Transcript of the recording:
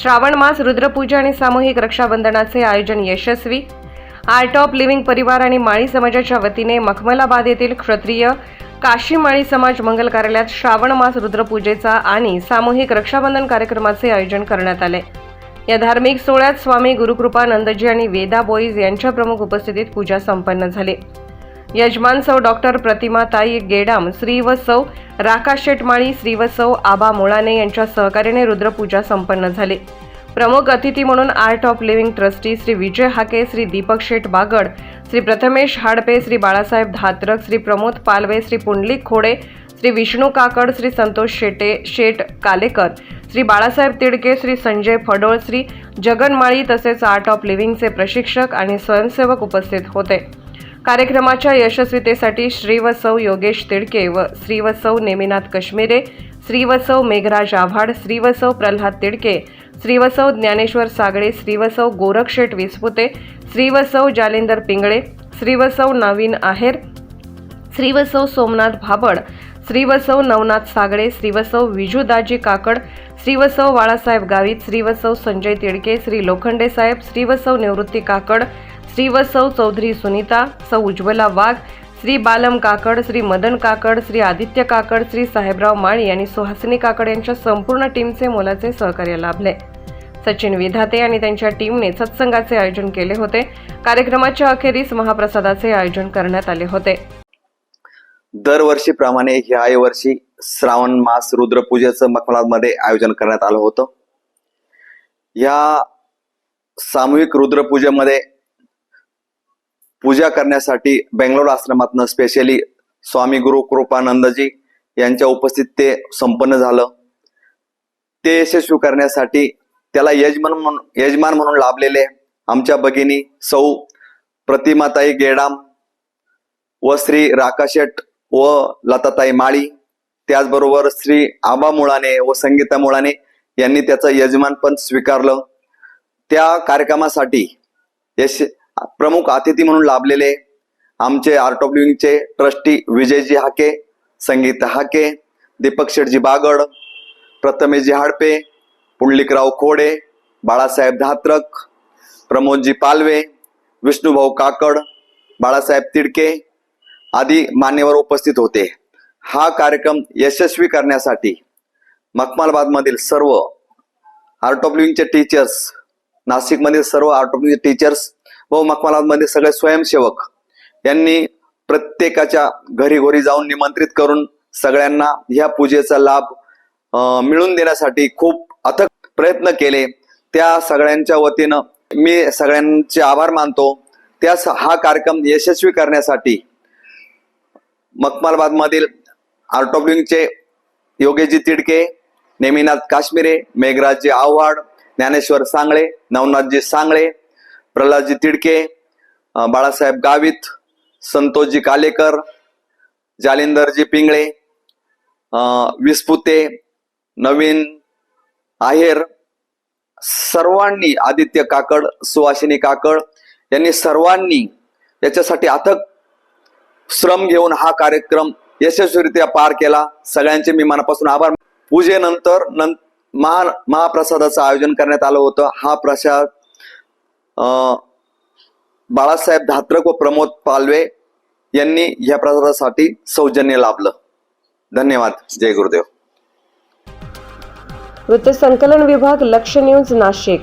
श्रावण मास रुद्रपूजा आणि सामूहिक रक्षाबंधनाचे आयोजन यशस्वी. आर्ट ऑफ लिव्हिंग परिवार आणि माळी समाजाच्या वतीने मखमलाबाद येथील क्षत्रिय काशी माळी समाज मंगल कार्यालयात श्रावण मास रुद्रपूजेचा आणि सामूहिक रक्षाबंधन कार्यक्रमाचे आयोजन करण्यात आले. या धार्मिक सोहळ्यात स्वामी गुरुकृपानंदजी आणि वेदा बॉईज यांच्या प्रमुख उपस्थितीत पूजा संपन्न झाली. यजमान सौ डॉक्टर प्रतिमाताई गेडाम श्री व सौ शेटमाळी श्री व सौ आबा मुळाने यांच्या सहकार्याने रुद्रपूजा संपन्न झाली. प्रमुख अतिथी म्हणून Art of Living trustee Shri Vijay Hake Shri Deepak Sheth Bagad Shri Prathamesh Hadpe Shri Balasaheb Dhatrak Shri Pramod Palve Shri Pundlik Khode Shri Vishnu Kakad Shri Santosh Shete शेट कालेकर श्री बाळासाहेब तिडके श्री संजय फडोळ श्री जगनमाळी तसेच आर्ट ऑफ लिव्हिंगचे प्रशिक्षक आणि स्वयंसेवक उपस्थित होते. कार्यक्रमाच्या यशस्वीतेसाठी श्री व सौ योगेश तिडके व श्री व सौ नेमिनाथ कश्मीरे श्री व सौ मेघराज आव्हाड श्री व सौ प्रल्हाद तिडके श्री व सौ ज्ञानेश्वर सागळे श्री व सौ गोरखशेठ विसपुते श्री व सौ जालिंदर पिंगळे श्री व सौ नवीन आहेर श्री व सौ सोमनाथ भाबड श्री व सौ नवनाथ सागळे श्री व सौ विजूदाजी काकड श्री व सौ बाळासाहेब गावित श्री व सौ संजय तिडके श्री लोखंडे साहेब श्री व सौ निवृत्ती काकड श्री व सौ चौधरी सुनीता सौ उज्ज्वला वाघ श्री बालम काकड श्री मदन काकड श्री आदित्य काकड श्री साहेबराव माळी आणि सुहासिनी काकड यांच्या संपूर्ण टीमचे मोलाचे सहकार्य लाभले. सचिन विधाते आणि त्यांच्या टीमने सत्संगाचे आयोजन केले होते. कार्यक्रमाच्या अखेरीस महाप्रसादाचे आयोजन करण्यात आले होते. दरवर्षीप्रमाणे ह्या वर्षी श्रावण मास रुद्रपूजेचं मखमलामध्ये आयोजन करण्यात आलं होतं. या सामूहिक रुद्रपूजेमध्ये पूजा करण्यासाठी बेंगलोर आश्रमातनं स्पेशली स्वामी गुरु कृपानंदजी यांच्या उपस्थित ते संपन्न झालं. ते यशस्वी करण्यासाठी त्याला यजमान म्हणून यजमान म्हणून लाभलेले आमच्या भगिनी सौ प्रतिमाताई गेडाम व श्री राकाशेट व लताताई माळी त्याचबरोबर श्री आबा मुळाने व संगीता मुळाने यांनी त्याचं यजमान पण स्वीकारलं. त्या कार्यक्रमासाठी यश प्रमुख अतिथी म्हणून लाभलेले आमचे आर्ट ऑफ लिव्हिंगचे ट्रस्टी विजयजी हाके संगीता हाके दीपक शेठजी बागड प्रथमेशजी हाडपे पुंडलिकराव खोडे बाळासाहेब धात्रक प्रमोदजी पालवे विष्णुभाऊ काकड बाळासाहेब तिडके आदी मान्यवर उपस्थित होते. हा कार्यक्रम यशस्वी करण्यासाठी मखमालबादमधील सर्व आर्ट ऑफ लिव्हिंगचे टीचर्स नाशिकमधील सर्व आर्ट ऑफ लिव्हिंग टीचर्स मध्ये सगळे स्वयंसेवक यांनी प्रत्येकाच्या घरी घरी जाऊन निमंत्रित करून सगळ्यांना ह्या पूजेचा लाभ मिळवून देण्यासाठी खूप अथक प्रयत्न केले. त्या सगळ्यांच्या वतीनं मी सगळ्यांचे आभार मानतो. त्या हा कार्यक्रम यशस्वी करण्यासाठी मखमालाबाद मधील आर्ट ऑफ लिव्हिंगचे योगेशजी तिडके नेमिनाथ काश्मीरे मेघराजजी आव्हाड ज्ञानेश्वर सांगळे नवनाथजी सांगळे प्रल्हादजी तिडके बाळासाहेब गावित संतोषजी कालेकर जालिंदरजी पिंगळे विस्पुते नवीन आहेर सर्वांनी आदित्य काकड सुवासिनी काकड यांनी सर्वांनी याच्यासाठी अथक श्रम घेऊन हा कार्यक्रम यशस्वीरित्या पार केला. सगळ्यांचे मी मनापासून आभार. पूजेनंतर नं महा महाप्रसादाचं आयोजन करण्यात आलं होतं. हा प्रसाद बाळासाहेब धात्रक व प्रमोद पालवे यांनी या प्रसादासाठी सौजन्य लाभलं. धन्यवाद. जय गुरुदेव. वृत्तसंकलन विभाग लक्ष न्यूज नाशिक.